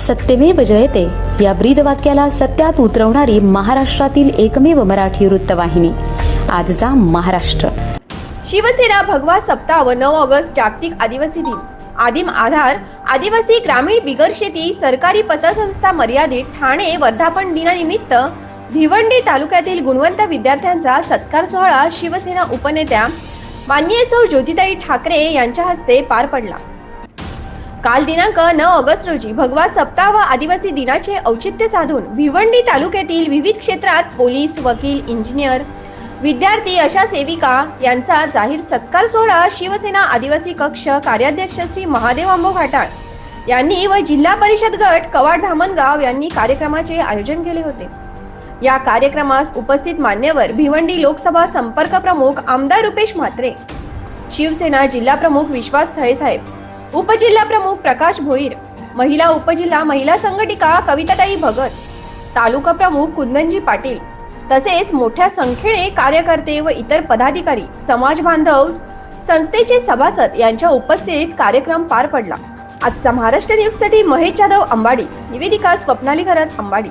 सत्यमेव जयते. या ब्रीद वाक्याला सत्यात उतरवणारी महाराष्ट्रातील एकमेव मराठी वृत्तवाहिनी. आजचा महाराष्ट्र. शिवसेना भगवा सप्ताह व नऊ ऑगस्ट जागतिक आदिवासी दिन. आदिम आधार आदिवासी ग्रामीण बिगर शेती सरकारी पतसंस्था मर्यादित ठाणे वर्धापन दिनानिमित्त भिवंडी तालुक्यातील गुणवंत विद्यार्थ्यांचा सत्कार सोहळा शिवसेना उपनेत्या माननीय सौ ज्योतिताई ठाकरे यांच्या हस्ते पार पडला. काल दिनांक नऊ ऑगस्ट रोजी भगवा सप्ताह व आदिवासी दिनाचे औचित्य साधून भिवंडी तालुक्यातील विविध क्षेत्रात पोलीस वकील इंजिनियर विद्यार्थी अशा सेविका यांचा जाहीर सत्कार सोहळा शिवसेना आदिवासी कक्ष कार्याध्यक्ष श्री महादेव आंबो घाटाळ यांनी व जिल्हा परिषद गट कवाड धामणगाव यांनी कार्यक्रमाचे आयोजन केले होते. या कार्यक्रमास उपस्थित मान्यवर भिवंडी लोकसभा संपर्क प्रमुख आमदार रुपेश म्हात्रे शिवसेना जिल्हा प्रमुख विश्वास थळेसाहेब उपजिल्हा प्रमुख प्रकाश भोईर महिला उपजिल्हा महिला संघटिका कविताताई भगत तालुका प्रमुख कुंदनजी पाटील तसेच मोठ्या संख्येने कार्यकर्ते व इतर पदाधिकारी समाज बांधव संस्थेचे सभासद यांच्या उपस्थितीत कार्यक्रम पार पडला. आजचा महाराष्ट्र न्यूजसाठी महेश जाधव अंबाडी निवेदिका स्वप्नालीकरत अंबाडी.